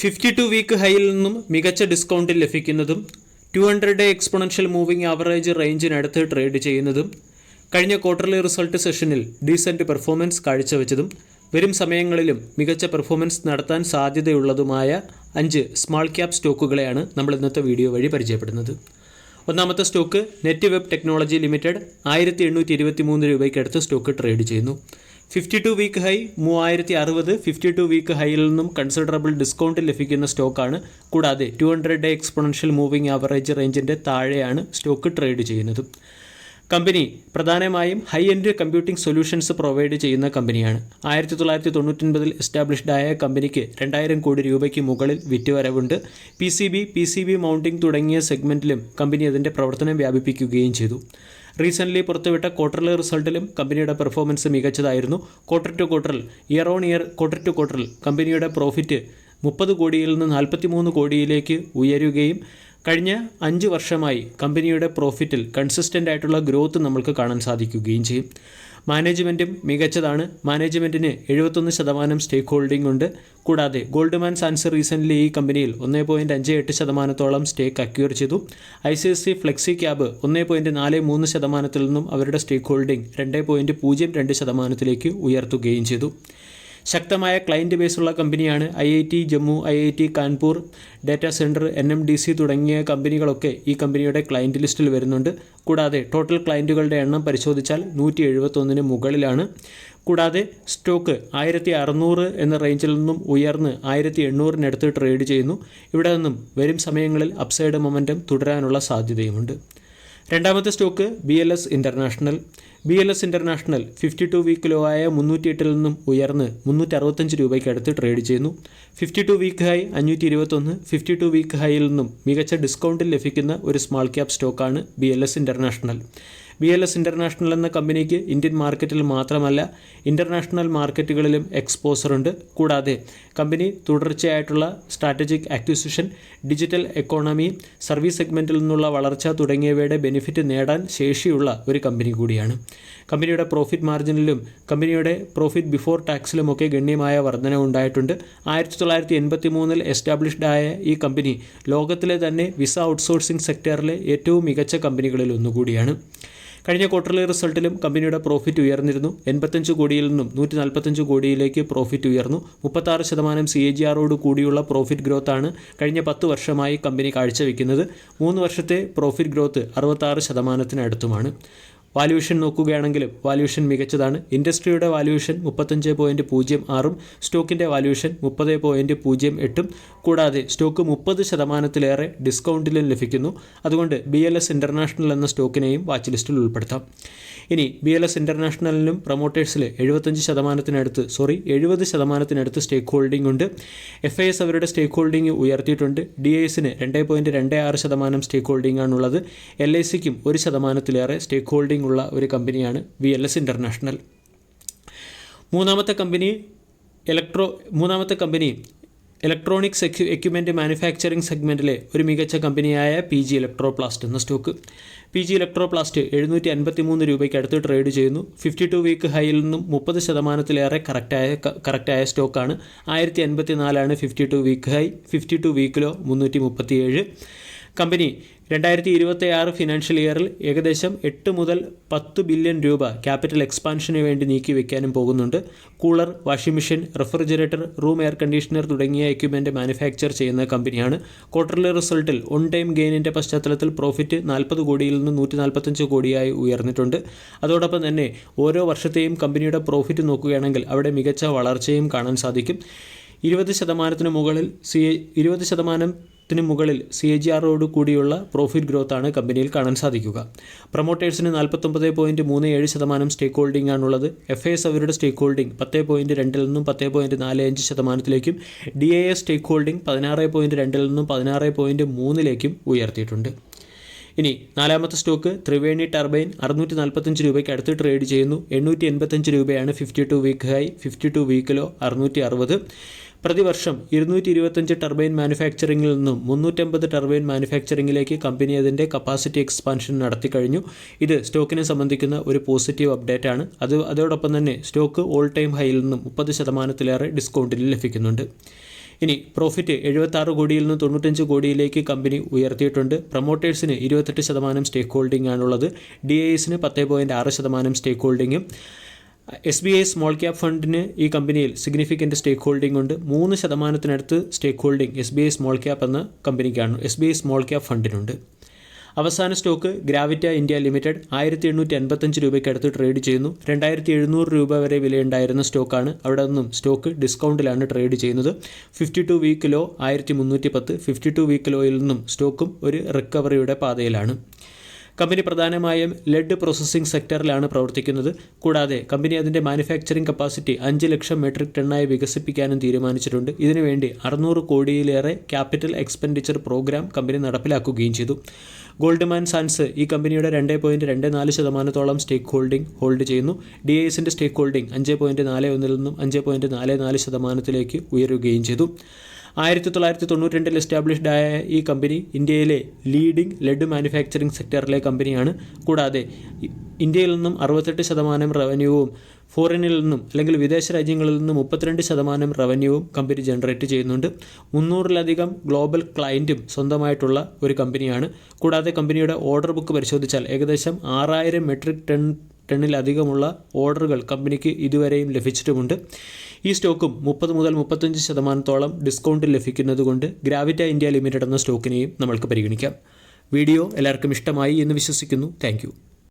Fifty two week ഹൈയിൽ നിന്നും മികച്ച ഡിസ്കൗണ്ടിൽ ലഭിക്കുന്നതും two hundred day exponential moving average റേഞ്ചിനടുത്ത് trade ചെയ്യുന്നതും കഴിഞ്ഞ ക്വാർട്ടർലി റിസൾട്ട് സെഷനിൽ ഡീസന്റ് പെർഫോമൻസ് കാഴ്ചവെച്ചതും വരും സമയങ്ങളിലും മികച്ച പെർഫോമൻസ് നടത്താൻ സാധ്യതയുള്ളതുമായ അഞ്ച് സ്മാൾ ക്യാപ് സ്റ്റോക്കുകളെയാണ് നമ്മൾ ഇന്നത്തെ വീഡിയോ വഴി പരിചയപ്പെടുന്നത്. ഒന്നാമത്തെ stock net web technology limited ആയിരത്തി എണ്ണൂറ്റി ഇരുപത്തി മൂന്ന് രൂപയ്ക്ക് അടുത്ത് സ്റ്റോക്ക് ട്രേഡ് ചെയ്യുന്നു. ഫിഫ്റ്റി ടു വീക്ക് ഹൈ മൂവായിരത്തി അറുപത് ഫിഫ്റ്റി ടു വീക്ക് ഹൈയിൽ നിന്നും കൺസിഡറബിൾ ഡിസ്കൗണ്ട് ലഭിക്കുന്ന സ്റ്റോക്കാണ് കൂടാതെ two hundred day exponential moving average റേഞ്ചിന്റെ താഴെയാണ് സ്റ്റോക്ക് ട്രേഡ് ചെയ്യുന്നത്. കമ്പനി പ്രധാനമായും high end computing solutions provide ചെയ്യുന്ന കമ്പനിയാണ്. ആയിരത്തി തൊള്ളായിരത്തി തൊണ്ണൂറ്റൊൻപതിൽ എസ്റ്റാബ്ലിഷ്ഡ് ആയ കമ്പനിക്ക് രണ്ടായിരം കോടി രൂപയ്ക്ക് മുകളിൽ വിറ്റുവരവുണ്ട്. P C B P C B mounting തുടങ്ങിയ സെഗ്മെന്റിലും കമ്പനി അതിന്റെ പ്രവർത്തനം വ്യാപിപ്പിക്കുകയും ചെയ്തു. റീസെന്റ്ലി പുറത്തുവിട്ട ക്വാർട്ടർലി റിസൾട്ടിലും കമ്പനിയുടെ പെർഫോമൻസ് മികച്ചതായിരുന്നു. ക്വാർട്ടർ ടു ക്വാർട്ടറിൽ year on year quarter to ക്വാർട്ടറിൽ കമ്പനിയുടെ പ്രോഫിറ്റ് മുപ്പത് കോടിയിൽ നിന്ന് നാൽപ്പത്തി മൂന്ന് കോടിയിലേക്ക് ഉയരുകയും കഴിഞ്ഞ അഞ്ച് വർഷമായി കമ്പനിയുടെ പ്രോഫിറ്റിൽ കൺസിസ്റ്റന്റ് ആയിട്ടുള്ള ഗ്രോത്ത് നമ്മൾക്ക് കാണാൻ സാധിക്കുകയും ചെയ്യും. മാനേജ്മെന്റും മികച്ചതാണ്. മാനേജ്മെന്റിന് എഴുപത്തൊന്ന് ശതമാനം സ്റ്റേക്ക് ഹോൾഡിംഗ് ഉണ്ട്. കൂടാതെ ഗോൾഡ്മാൻ സാൻസ് റീസെന്റ്ലി ഈ കമ്പനിയിൽ ഒന്നേ പോയിന്റ് അഞ്ച് എട്ട് ശതമാനത്തോളം സ്റ്റേക്ക് അക്യൂർ ചെയ്തു. I C S C flexi cap ഒന്നേ പോയിന്റ് നാല് മൂന്ന് ശതമാനത്തിൽ നിന്നും അവരുടെ സ്റ്റേക്ക് ഹോൾഡിംഗ് രണ്ട് പോയിന്റ് പൂജ്യം രണ്ട് ശതമാനത്തിലേക്ക് ഉയർത്തുകയും ചെയ്തു. ശക്തമായ ക്ലയന്റ് ബേസുള്ള കമ്പനിയാണ് I I T Jammu I I T Kanpur data centre N M D C തുടങ്ങിയ കമ്പനികളൊക്കെ ഈ കമ്പനിയുടെ ക്ലയന്റ് ലിസ്റ്റിൽ വരുന്നുണ്ട്. കൂടാതെ ടോട്ടൽ ക്ലയന്റുകളുടെ എണ്ണം പരിശോധിച്ചാൽ നൂറ്റി എഴുപത്തൊന്നിന് മുകളിലാണ്. കൂടാതെ സ്റ്റോക്ക് ആയിരത്തി അറുന്നൂറ് എന്ന റേഞ്ചിൽ നിന്നും ഉയർന്ന് ആയിരത്തി എണ്ണൂറിനടുത്ത് ട്രേഡ് ചെയ്യുന്നു. ഇവിടെ നിന്നും വരും സമയങ്ങളിൽ അപ്സൈഡ് മൊമെന്റം തുടരാനുള്ള സാധ്യതയുമുണ്ട്. രണ്ടാമത്തെ stock B L S International B L S International fifty two week low ആയ മുന്നൂറ്റി എട്ടിൽ നിന്നും ഉയർന്ന് മുന്നൂറ്റി അറുപത്തഞ്ച് രൂപയ്ക്ക് അടുത്ത് ട്രേഡ് ചെയ്യുന്നു. ഫിഫ്റ്റി ടു വീക്ക് ഹൈ അഞ്ഞൂറ്റി ഇരുപത്തൊന്ന് ഫിഫ്റ്റി ടു വീക്ക് ഹൈയിൽ നിന്നും മികച്ച ഡിസ്കൗണ്ടിൽ ലഭിക്കുന്ന ഒരു സ്മാൾ ക്യാപ് സ്റ്റോക്കാണ് B L S International B L S International എന്ന കമ്പനിക്ക് ഇന്ത്യൻ മാർക്കറ്റിൽ മാത്രമല്ല ഇന്റർനാഷണൽ മാർക്കറ്റുകളിലും എക്സ്പോസറുണ്ട് കൂടാതെ കമ്പനി തുടർച്ചയായിട്ടുള്ള strategic acquisition digital economy service സെഗ്മെന്റിൽ നിന്നുള്ള വളർച്ച തുടങ്ങിയവയുടെ ബെനിഫിറ്റ് നേടാൻ ശേഷിയുള്ള ഒരു കമ്പനി കൂടിയാണ്. കമ്പനിയുടെ പ്രോഫിറ്റ് മാർജിനിലും കമ്പനിയുടെ പ്രോഫിറ്റ് ബിഫോർ ടാക്സിലുമൊക്കെ ഗണ്യമായ വർധന ഉണ്ടായിട്ടുണ്ട്. ആയിരത്തി തൊള്ളായിരത്തി എൺപത്തി മൂന്നിൽ എസ്റ്റാബ്ലിഷ്ഡ് ആയ ഈ കമ്പനി ലോകത്തിലെ തന്നെ വിസ ഔട്ട്സോഴ്സിംഗ് സെക്ടറിലെ ഏറ്റവും മികച്ച കമ്പനികളിൽ ഒന്നുകൂടിയാണ്. കഴിഞ്ഞ ക്വാർട്ടർലി റിസൾട്ടിലും കമ്പനിയുടെ പ്രോഫിറ്റ് ഉയർന്നിരുന്നു. എൺപത്തഞ്ച് കോടിയിൽ നിന്നും നൂറ്റി നാൽപ്പത്തഞ്ച് കോടിയിലേക്ക് പ്രോഫിറ്റ് ഉയർന്നു. മുപ്പത്താറ് ശതമാനം സി എ ജി ആറോട് കൂടിയുള്ള പ്രോഫിറ്റ് ഗ്രോത്താണ് കഴിഞ്ഞ പത്ത് വർഷമായി കമ്പനി കാഴ്ചവെക്കുന്നത്. മൂന്ന് വർഷത്തെ പ്രോഫിറ്റ് ഗ്രോത്ത് അറുപത്താറ് ശതമാനത്തിനടുത്തുമാണ്. വാല്യൂഷൻ നോക്കുകയാണെങ്കിലും വാല്യൂഷൻ മികച്ചതാണ്. ഇൻഡസ്ട്രിയുടെ വാല്യൂഷൻ മുപ്പത്തഞ്ച് പോയിന്റ് പൂജ്യം ആറും സ്റ്റോക്കിന്റെ വാല്യൂഷൻ മുപ്പത് പോയിന്റ് പൂജ്യം എട്ടും. കൂടാതെ സ്റ്റോക്ക് മുപ്പത് ശതമാനത്തിലേറെ ഡിസ്കൗണ്ടിലും ലഭിക്കുന്നു. അതുകൊണ്ട് ബി എൽ എസ് ഇന്റർനാഷണൽ എന്ന സ്റ്റോക്കിനെയും വാച്ച് ലിസ്റ്റിൽ ഉൾപ്പെടുത്താം. ഇനി ബി എൽ എസ് ഇന്റർനാഷണലിനും പ്രൊമോട്ടേഴ്സിൽ എഴുപത്തഞ്ച് ശതമാനത്തിനടുത്ത് സോറി എഴുപത് ശതമാനത്തിനടുത്ത് സ്റ്റേക്ക് ഹോൾഡിംഗ് ഉണ്ട്. എഫ് ഐ എസ് അവരുടെ സ്റ്റേക്ക് ഹോൾഡിംഗ് ഉയർത്തിയിട്ടുണ്ട്. ഡി ഐ എസിന് രണ്ട് പോയിന്റ് രണ്ട് ആറ് ശതമാനം സ്റ്റേക്ക് ഹോൾഡിംഗ് ആണുള്ളത്. എൽ ഐ സിക്കും ഒരു ശതമാനത്തിലേറെ സ്റ്റേക്ക് ഹോൾഡിംഗ് ഉള്ള ഒരു കമ്പനിയാണ് വി എൽ എസ് ഇന്റർനാഷണൽ മൂന്നാമത്തെ കമ്പനി ഇലക്ട്രോ മൂന്നാമത്തെ കമ്പനി ഇലക്ട്രോണിക്സ് എക്യു എക്യുപ്മെന്റ് മാനുഫാക്ചറിംഗ് സെഗ്മെന്റിലെ ഒരു മികച്ച കമ്പനിയായ പി ജി ഇലക്ട്രോപ്ലാസ്റ്റ് എന്ന സ്റ്റോക്ക് പി ജി ഇലക്ട്രോപ്ലാസ്റ്റ് എഴുന്നൂറ്റി അൻപത്തി മൂന്ന് രൂപയ്ക്ക് അടുത്ത് ട്രേഡ് ചെയ്യുന്നു. ഫിഫ്റ്റി ടു വീക്ക് ഹൈയിൽ നിന്നും മുപ്പത് ശതമാനത്തിലേറെ കറക്റ്റായ കറക്റ്റായ സ്റ്റോക്കാണ് ആയിരത്തി അൻപത്തി നാലാണ് fifty two week high fifty two വീക്കിലോ മുന്നൂറ്റി മുപ്പത്തിയേഴ് കമ്പനി രണ്ടായിരത്തി ഇരുപത്തി ആറ് ഫിനാൻഷ്യൽ ഇയറിൽ ഏകദേശം എട്ട് മുതൽ പത്ത് ബില്യൺ രൂപ ക്യാപിറ്റൽ എക്സ്പാൻഷന് വേണ്ടി നീക്കി വെക്കാനും പോകുന്നുണ്ട്. Cooler washing machine refrigerator room air conditioner തുടങ്ങിയ എക്യുപ്മെന്റ് മാനുഫാക്ചർ ചെയ്യുന്ന കമ്പനിയാണ് ക്വാർട്ടർലി റിസൾട്ടിൽ ഓൺ ടൈം ഗെയിനിന്റെ പശ്ചാത്തലത്തിൽ പ്രോഫിറ്റ് നാൽപ്പത് കോടിയിൽ നിന്ന് നൂറ്റി നാൽപ്പത്തഞ്ച് കോടിയായി ഉയർന്നിട്ടുണ്ട്. അതോടൊപ്പം തന്നെ ഓരോ വർഷത്തെയും കമ്പനിയുടെ പ്രോഫിറ്റ് നോക്കുകയാണെങ്കിൽ അവിടെ മികച്ച വളർച്ചയും കാണാൻ സാധിക്കും. ഇരുപത് ശതമാനത്തിന് മുകളിൽ സി ഇരുപത് ശതമാനത്തിന് മുകളിൽ സി എ ജി ആറോട് കൂടിയുള്ള പ്രോഫിറ്റ് ഗ്രോത്ത് ആണ് കമ്പനിയിൽ കാണാൻ സാധിക്കുക. പ്രൊമോട്ടേഴ്സിന് നാൽപ്പത്തൊമ്പത് പോയിന്റ് മൂന്ന് ഏഴ് ശതമാനം സ്റ്റേക്ക് ഹോൾഡിംഗ് ആണുള്ളത് എഫ് എസ് അവരുടെ സ്റ്റേക്ക് ഹോൾഡിംഗ് പത്ത് പോയിന്റ് രണ്ടിൽ നിന്നും പത്ത് പോയിന്റ് നാല് അഞ്ച് ശതമാനത്തിലേക്കും D A S stake holding പതിനാറ് പോയിന്റ് രണ്ടിൽ നിന്നും പതിനാറ് പോയിന്റ് മൂന്നിലേക്കും ഉയർത്തിയിട്ടുണ്ട്. ഇനി നാലാമത്തെ സ്റ്റോക്ക് ത്രിവേണി ടർബൈൻ അറുന്നൂറ്റി നാൽപ്പത്തഞ്ച് രൂപയ്ക്ക് അടുത്ത് ട്രേഡ് ചെയ്യുന്നു. എണ്ണൂറ്റി എൺപത്തഞ്ച് രൂപയാണ് fifty two week high fifty two വീക്കിലോ അറുന്നൂറ്റി അറുപത്. പ്രതിവർഷം ഇരുന്നൂറ്റി ഇരുപത്തഞ്ച് ടർബൈൻ മാനുഫാക്ചറിംഗിൽ നിന്നും മുന്നൂറ്റമ്പത് ടർബൈൻ മാനുഫാക്ചറിംഗിലേക്ക് കമ്പനി അതിന്റെ കപ്പാസിറ്റി എക്സ്പാൻഷൻ നടത്തി കഴിഞ്ഞു ഇത് സ്റ്റോക്കിനെ സംബന്ധിക്കുന്ന ഒരു പോസിറ്റീവ് അപ്ഡേറ്റ് ആണ് അത് അതോടൊപ്പം തന്നെ സ്റ്റോക്ക് ഓൾ ടൈം ഹൈയിൽ നിന്നും മുപ്പത് ശതമാനത്തിലേറെ ഡിസ്കൗണ്ടിൽ ലഭിക്കുന്നുണ്ട്. ഇനി പ്രോഫിറ്റ് എഴുപത്താറ് കോടിയിൽ നിന്ന് തൊണ്ണൂറ്റഞ്ച് കോടിയിലേക്ക് കമ്പനി ഉയർത്തിയിട്ടുണ്ട്. പ്രൊമോട്ടേഴ്സിന് ഇരുപത്തെട്ട് ശതമാനം സ്റ്റേക്ക് ഹോൾഡിംഗ് ആണുള്ളത്. ഡി ഐ എസിന് പത്ത് പോയിന്റ് ആറ് ശതമാനം stake ഹോൾഡിങ്ങും S B I small cap ഫണ്ടിന് ഈ കമ്പനിയിൽ സിഗ്നിഫിക്കന്റ് സ്റ്റേക്ക് ഹോൾഡിംഗ് ഉണ്ട്. മൂന്ന് ശതമാനത്തിനടുത്ത് stake holding S B I small cap എന്ന കമ്പനിക്കാണ് S B I small cap ഫണ്ടിനുണ്ട് അവസാന സ്റ്റോക്ക് ഗ്രാവിറ്റ ഇന്ത്യ ലിമിറ്റഡ് ആയിരത്തി എണ്ണൂറ്റി എൺപത്തഞ്ച് രൂപയ്ക്ക് അടുത്ത് ട്രേഡ് ചെയ്യുന്നു. രണ്ടായിരത്തി എഴുന്നൂറ് രൂപ വരെ വിലയുണ്ടായിരുന്ന സ്റ്റോക്കാണ് അവിടെ നിന്നും സ്റ്റോക്ക് ഡിസ്കൗണ്ടിലാണ് ട്രേഡ് ചെയ്യുന്നത്. ഫിഫ്റ്റി ടു വീക്ക് ലോ ആയിരത്തി മുന്നൂറ്റി പത്ത് ഫിഫ്റ്റി ടു വീക്ക് ലോയിൽ നിന്നും സ്റ്റോക്കും ഒരു റിക്കവറിയുടെ പാതയിലാണ്. കമ്പനി പ്രധാനമായും ലെഡ് പ്രോസസ്സിംഗ് സെക്ടറിലാണ് പ്രവർത്തിക്കുന്നത്. കൂടാതെ കമ്പനി അതിന്റെ മാനുഫാക്ചറിംഗ് കപ്പാസിറ്റി അഞ്ച് ലക്ഷം മെട്രിക് ടണ്ണായി വികസിപ്പിക്കാനും തീരുമാനിച്ചിട്ടുണ്ട്. ഇതിനുവേണ്ടി അറുന്നൂറ് കോടിയിലേറെ ക്യാപിറ്റൽ എക്സ്പെൻഡിച്ചർ പ്രോഗ്രാം കമ്പനി നടപ്പിലാക്കുകയും ചെയ്തു. ഗോൾഡ്മാൻ സാൻസ് ഈ കമ്പനിയുടെ രണ്ട് പോയിന്റ് രണ്ട് നാല് ശതമാനത്തോളം സ്റ്റേക്ക് ഹോൾഡിംഗ് ഹോൾഡ് ചെയ്യുന്നു. ഡി എസിന്റെ സ്റ്റേക്ക് ഹോൾഡിംഗ് അഞ്ച് പോയിന്റ് നാല് ഒന്നിൽ നിന്നും അഞ്ച് പോയിന്റ് നാല് നാല് ശതമാനത്തിലേക്ക് ഉയരുകയും ചെയ്തു. ആയിരത്തി തൊള്ളായിരത്തി തൊണ്ണൂറ്റി രണ്ടിൽ എസ്റ്റാബ്ലിഷ്ഡ് ആയ ഈ കമ്പനി ഇന്ത്യയിലെ ലീഡിംഗ് ലെഡ് മാനുഫാക്ചറിംഗ് സെക്ടറിലെ കമ്പനിയാണ് കൂടാതെ ഇന്ത്യയിൽ നിന്നും അറുപത്തെട്ട് ശതമാനം റവന്യൂവും ഫോറിനിൽ നിന്നും അല്ലെങ്കിൽ വിദേശ രാജ്യങ്ങളിൽ നിന്നും മുപ്പത്തിരണ്ട് ശതമാനം റവന്യൂവും കമ്പനി ജനറേറ്റ് ചെയ്യുന്നുണ്ട്. മുന്നൂറിലധികം ഗ്ലോബൽ ക്ലയന്റും സ്വന്തമായിട്ടുള്ള ഒരു കമ്പനിയാണ് കൂടാതെ കമ്പനിയുടെ ഓർഡർ ബുക്ക് പരിശോധിച്ചാൽ ഏകദേശം ആറായിരം മെട്രിക് ടൺ ടണ്ണിലധികമുള്ള ഓർഡറുകൾ കമ്പനിക്ക് ഇതുവരെയും ലഭിച്ചിട്ടുമുണ്ട്. ഈ സ്റ്റോക്കും മുപ്പത് മുതൽ മുപ്പത്തഞ്ച് ശതമാനത്തോളം ഡിസ്കൗണ്ട് ലഭിക്കുന്നതുകൊണ്ട് ഗ്രാവിറ്റ ഇന്ത്യ ലിമിറ്റഡ് എന്ന സ്റ്റോക്കിനെയും നമ്മൾക്ക് പരിഗണിക്കാം. വീഡിയോ എല്ലാവർക്കും ഇഷ്ടമായി എന്ന് വിശ്വസിക്കുന്നു. താങ്ക്